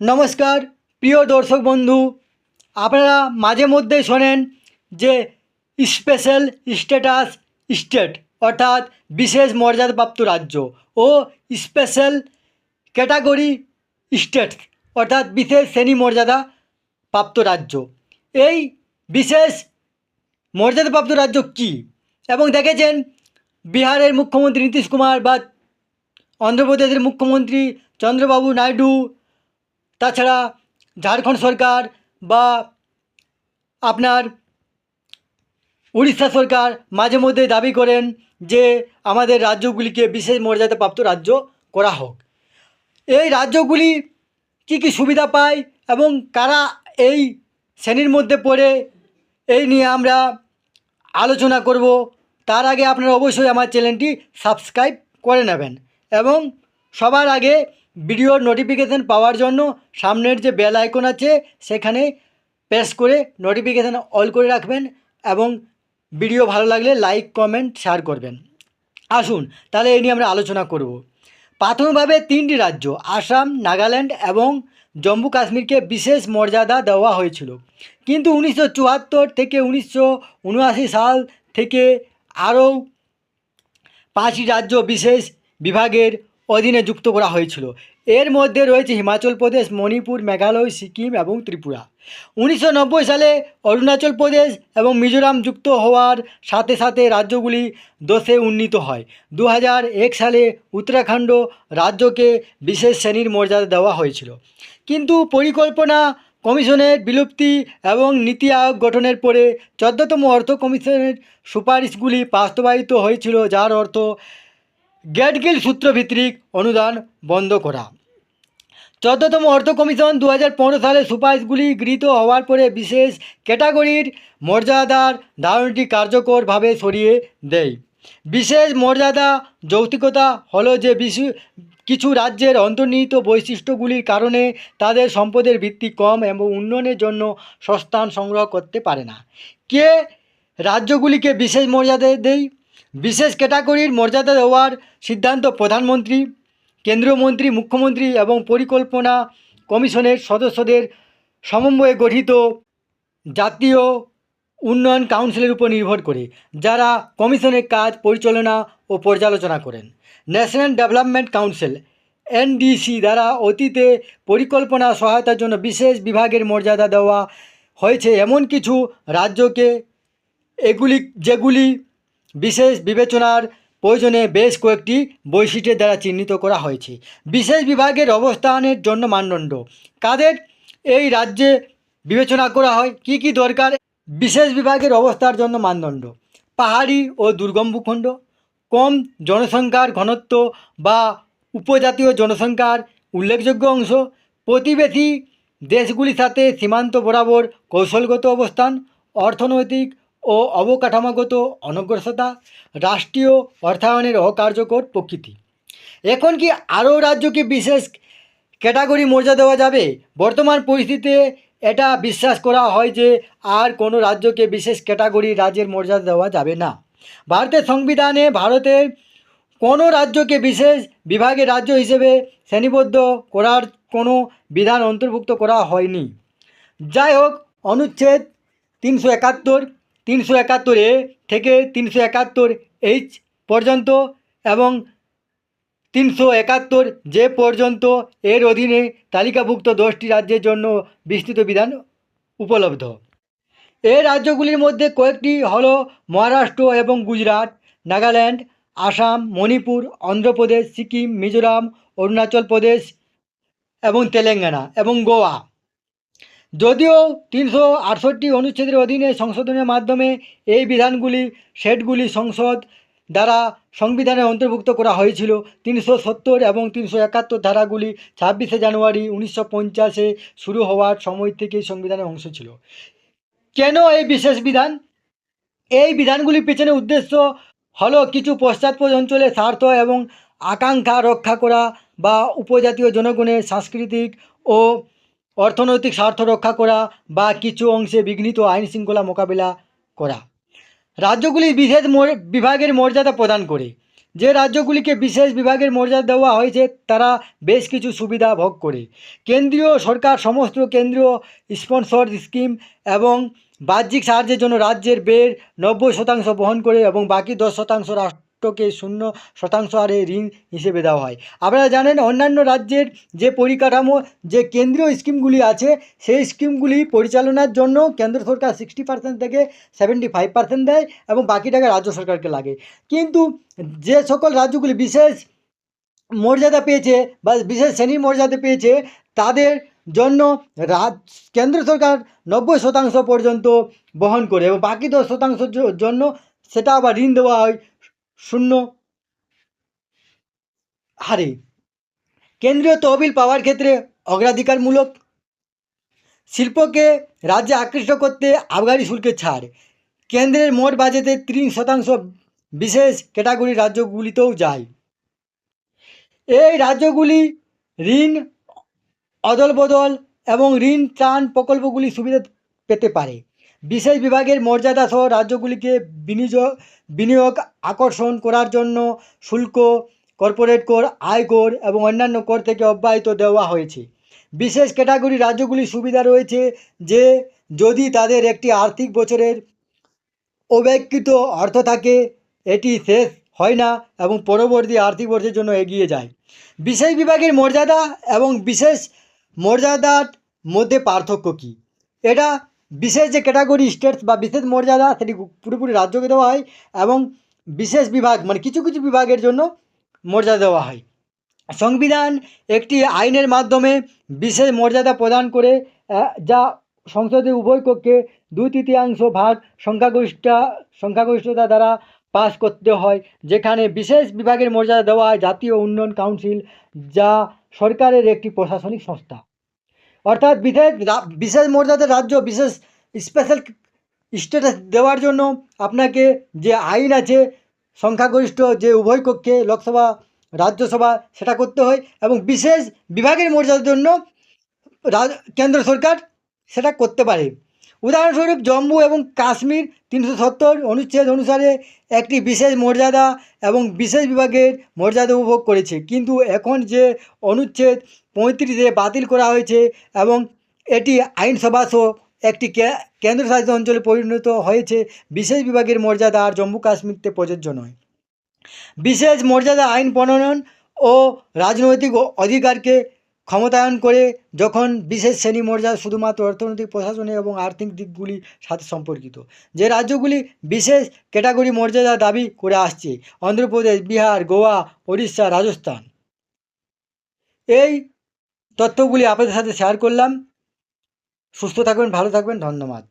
নমস্কার, প্রিয় দর্শক বন্ধু, আপনারা মাঝে মধ্যে শোনেন যে স্পেশাল স্ট্যাটাস স্টেট, অর্থাৎ বিশেষ মর্যাদাপ্রাপ্ত রাজ্য ও স্পেশাল ক্যাটাগরি স্টেট, অর্থাৎ বিশেষ শ্রেণি মর্যাদা প্রাপ্ত রাজ্য। এই বিশেষ মর্যাদাপ্রাপ্ত রাজ্য কী? এবং দেখেছেন বিহারের মুখ্যমন্ত্রী নীতিশ কুমার বা অন্ধ্রপ্রদেশের মুখ্যমন্ত্রী চন্দ্রবাবু নাইডু তাছাড়া ঝাড়খণ্ড সরকার বা আপনার উড়িষ্যা সরকার মাঝে মধ্যে দাবি করেন যে আমাদের রাজ্যগুলিকে বিশেষ মর্যাদাপ্রাপ্ত রাজ্য করা হোক। এই রাজ্যগুলি কী কী সুবিধা পায় এবং কারা এই শ্রেণির মধ্যে পড়ে এই নিয়ে আমরা আলোচনা করব, তার আগে আপনারা অবশ্যই আমার চ্যানেলটি সাবস্ক্রাইব করে নেবেন এবং সবার আগে ভিডিওর নোটিফিকেশান পাওয়ার জন্য সামনের যে বেল আইকন আছে, সেখানে প্রেস করে নোটিফিকেশান অল করে রাখবেন এবং ভিডিও ভালো লাগলে লাইক কমেন্ট শেয়ার করবেন। আসুন, তাহলে এই নিয়ে আমরা আলোচনা করব। প্রাথমিকভাবে তিনটি রাজ্য, আসাম, নাগাল্যান্ড এবং জম্মু কাশ্মীরকে বিশেষ মর্যাদা দেওয়া হয়েছিল। কিন্তু উনিশশো চুয়াত্তর থেকে উনিশশো উনআশি সাল থেকে আরও পাঁচটি রাজ্য বিশেষ বিভাগের অধীনে যুক্ত করা হয়েছিল। এর মধ্যে রয়েছে হিমাচল প্রদেশ, মণিপুর, মেঘালয়, সিকিম এবং ত্রিপুরা। উনিশশো নব্বই সালে অরুণাচল প্রদেশ এবং মিজোরাম যুক্ত হওয়ার সাথে সাথে রাজ্যগুলি দোষে উন্নীত হয়। দু সালে উত্তরাখণ্ড রাজ্যকে বিশেষ শ্রেণির মর্যাদা দেওয়া হয়েছিল। কিন্তু পরিকল্পনা কমিশনের বিলুপ্তি এবং নীতি আয়োগ গঠনের পরে চোদ্দতম অর্থ কমিশনের সুপারিশগুলি বাস্তবায়িত হয়েছিল, যার অর্থ গ্যাটগিল সূত্রভিত্তিক অনুদান বন্ধ করা। চোদ্দতম অর্থ কমিশন দু হাজার পনেরো সালে সুপারিশগুলি গৃহীত হওয়ার পরে বিশেষ ক্যাটাগরির মর্যাদার ধারণটি কার্যকরভাবে সরিয়ে দেয়। বিশেষ মর্যাদা যৌক্তিকতা হলো যে বিশু, কিছু রাজ্যের অন্তর্নিহিত বৈশিষ্ট্যগুলির কারণে তাদের সম্পদের ভিত্তি কম এবং উন্নয়নের জন্য সস্থান সংগ্রহ করতে পারে না। কে রাজ্যগুলিকে বিশেষ মর্যাদা দেয়? বিশেষ ক্যাটাগরির মর্যাদা দেওয়ার সিদ্ধান্ত প্রধানমন্ত্রী, কেন্দ্রীয় মন্ত্রী, মুখ্যমন্ত্রী এবং পরিকল্পনা কমিশনের সদস্যদের সমন্বয়ে গঠিত জাতীয় উন্নয়ন কাউন্সিলের উপর নির্ভর করে, যারা কমিশনের কাজ পরিচালনা ও পর্যালোচনা করেন। ন্যাশনাল ডেভেলপমেন্ট কাউন্সিল, এনডিসি, দ্বারা অতীতে পরিকল্পনা সহায়তার জন্য বিশেষ বিভাগের মর্যাদা দেওয়া হয়েছে। এমন কিছু রাজ্যকে এগুলি, যেগুলি বিশেষ বিবেচনার প্রয়োজনে বেশ কয়েকটি বৈশিষ্ট্যের দ্বারা চিহ্নিত করা হয়েছে। বিশেষ বিভাগের অবস্থানের জন্য মানদণ্ড। কাদের এই রাজ্যে বিবেচনা করা হয়? কি কি দরকার? বিশেষ বিভাগের অবস্থার জন্য মানদণ্ড। পাহাড়ি ও দুর্গম ভূখণ্ড, কম জনসংখ্যার ঘনত্ব বা উপজাতীয় জনসংখ্যার উল্লেখযোগ্য অংশ, প্রতিবেশী দেশগুলির সাথে সীমান্ত বরাবর কৌশলগত অবস্থান, অর্থনৈতিক ও অবকাঠামোগত অনগ্রসতা রাষ্ট্রীয় অর্থায়নের অকার্যকর প্রকৃতি। এখন কি আরও রাজ্যকে বিশেষ ক্যাটাগরি মর্যাদা দেওয়া যাবে? বর্তমান পরিস্থিতিতে এটা বিশ্বাস করা হয় যে আর কোনো রাজ্যকে বিশেষ ক্যাটাগরি রাজ্যের মর্যাদা দেওয়া যাবে না। ভারতের সংবিধানে ভারতের কোনো রাজ্যকে বিশেষ বিভাগে রাজ্য হিসেবে শ্রেণীবদ্ধ করার কোনো বিধান অন্তর্ভুক্ত করা হয়নি। যাই হোক, অনুচ্ছেদ তিনশো একাত্তর তিনশো একাত্তর এ থেকে তিনশো একাত্তর এইচ পর্যন্ত এবং তিনশো একাত্তর যে পর্যন্ত এর অধীনে তালিকাভুক্ত দশটি রাজ্যের জন্য বিস্তৃত বিধান উপলব্ধ। এই রাজ্যগুলির মধ্যে কয়েকটি হল মহারাষ্ট্র এবং গুজরাট, নাগাল্যান্ড, আসাম, মণিপুর, অন্ধ্রপ্রদেশ, সিকিম, মিজোরাম, অরুণাচল প্রদেশ এবং তেলেঙ্গানা এবং গোয়া। যদিও তিনশো আটষট্টি অনুচ্ছেদের অধীনে সংশোধনের মাধ্যমে এই বিধানগুলি, সেটগুলি সংসদ দ্বারা সংবিধানে অন্তর্ভুক্ত করা হয়েছিল। তিনশো সত্তর এবং তিনশো একাত্তর ধারাগুলি ছাব্বিশে জানুয়ারি উনিশশো পঞ্চাশে শুরু হওয়ার সময় থেকেই সংবিধানের অংশ ছিল। কেন এই বিশেষ বিধান? এই বিধানগুলির পেছনে উদ্দেশ্য হলো কিছু পশ্চাৎপদ অঞ্চলে স্বার্থ এবং আকাঙ্ক্ষা রক্ষা করা বা উপজাতীয় জনগণের সাংস্কৃতিক ও অর্থনৈতিক স্বার্থ রক্ষা করা বা কিছু অংশে বিঘ্নিত আইন শৃঙ্খলা মোকাবিলা করা। রাজ্যগুলি বিশেষ বিভাগের মর্যাদা প্রদান করে। যে রাজ্যগুলিকে বিশেষ বিভাগের মর্যাদা দেওয়া হয়েছে, তারা বেশ কিছু সুবিধা ভোগ করে। কেন্দ্রীয় সরকার সমস্ত কেন্দ্রীয় স্পন্সর স্কিম এবং বাহ্যিক সাহায্যের জন্য রাজ্যের ব্যয়ের নব্বই শতাংশ বহন করে এবং বাকি দশ শতাংশ রাষ্ট্রকে শূন্য শতাংশ হারে ঋণ হিসেবে দেওয়া হয়। আপনারা জানেন অন্যান্য রাজ্যের যে পরিকাঠামো, যে কেন্দ্রীয় স্কিমগুলি আছে, সেই স্কিমগুলি পরিচালনার জন্য কেন্দ্র সরকার সিক্সটি পার্সেন্ট থেকে সেভেন্টি ফাইভ পার্সেন্ট দেয় এবং বাকি টাকা রাজ্য সরকারকে লাগে। কিন্তু যে সকল রাজ্যগুলি বিশেষ মর্যাদা পেয়েছে বা বিশেষ শ্রেণির মর্যাদা পেয়েছে, তাদের জন্য রাজ, কেন্দ্র সরকার নব্বই শতাংশ পর্যন্ত বহন করে এবং বাকি দশ শতাংশ জন্য সেটা আবার ঋণ দেওয়া হয় শূন্য। হারে, কেন্দ্রীয় তহবিল পাওয়ার ক্ষেত্রে অগ্রাধিকারমূলক শিল্পকে রাজ্যে আকৃষ্ট করতে আবগারি শুল্কের ছাড়। কেন্দ্রের মোট বাজেটে তিরিশ শতাংশ বিশেষ ক্যাটাগরি রাজ্যগুলিতেও যায়। এই রাজ্যগুলি ঋণ অদল বদল এবং ঋণ ত্রাণ প্রকল্পগুলি সুবিধা পেতে পারে। বিশেষ বিভাগের মর্যাদা সহ রাজ্যগুলিকে বিনিয়োগ বিনিয়োগ আকর্ষণ করার জন্য শুল্ক, কর্পোরেট কর আয়কর এবং অন্যান্য কর থেকে অব্যাহত দেওয়া হয়েছে। বিশেষ ক্যাটাগরি রাজ্যগুলির সুবিধা রয়েছে যে, যদি তাদের একটি আর্থিক বছরের অব্যক্তিত অর্থ থাকে, এটি শেষ হয় না এবং পরবর্তী আর্থিক বর্ষের জন্য এগিয়ে যায়। বিশেষ বিভাগের মর্যাদা এবং বিশেষ মর্যাদার মধ্যে পার্থক্য কী? এটা বিশেষ যে ক্যাটাগরি স্টেটস বা বিশেষ মর্যাদা সেটি পুরোপুরি রাজ্যকে দেওয়া হয় এবং বিশেষ বিভাগ মানে কিছু কিছু বিভাগের জন্য মর্যাদা দেওয়া হয়। সংবিধান একটি আইনের মাধ্যমে বিশেষ মর্যাদা প্রদান করে যা সংসদে উভয় কক্ষে দুই তৃতীয়াংশ ভাগ সংখ্যাগরিষ্ঠতা সংখ্যাগরিষ্ঠতা দ্বারা পাস করতে হয়, যেখানে বিশেষ বিভাগের মর্যাদা দেওয়া হয় জাতীয় উন্নয়ন কাউন্সিল, যা সরকারের একটি প্রশাসনিক সংস্থা। অর্থাৎ বিশেষ বিশেষ মর্যাদার রাজ্য, বিশেষ স্পেশাল স্ট্যাটাস দেওয়ার জন্য আপনাকে যে আইন আছে, সংখ্যাগরিষ্ঠ যে উভয় কক্ষে লোকসভা, রাজ্যসভা, সেটা করতে হয় এবং বিশেষ বিভাগের মর্যাদার জন্য কেন্দ্র সরকার সেটা করতে পারে। উদাহরণস্বরূপ জম্মু এবং কাশ্মীর তিনশো সত্তর অনুচ্ছেদ অনুসারে একটি বিশেষ মর্যাদা এবং বিশেষ বিভাগের মর্যাদা উপভোগ করেছে। কিন্তু এখন যে অনুচ্ছেদ পঁয়ত্রিশে বাতিল করা হয়েছে এবং এটি আইনসভা সহ একটি কেন্দ্রশাসিত অঞ্চলে পরিণত হয়েছে, বিশেষ বিভাগের মর্যাদা আর জম্মু কাশ্মীরতে প্রযোজ্য নয়। বিশেষ মর্যাদা আইন প্রণয়ন ও রাজনৈতিক অধিকারকে ক্ষমতায়ন করে যখন বিশেষ শ্রেণি মর্যাদা শুধুমাত্র অর্থনৈতিক প্রশাসনে এবং আর্থিক দিকগুলির সাথে সম্পর্কিত। যে রাজ্যগুলি বিশেষ ক্যাটাগরি মর্যাদা দাবি করে আসছে, অন্ধ্রপ্রদেশ, বিহার, গোয়া, ওড়িশা, রাজস্থান। এই তথ্যগুলি আপনাদের সাথে শেয়ার করলাম। সুস্থ থাকবেন, ভালো থাকবেন, ধন্যবাদ।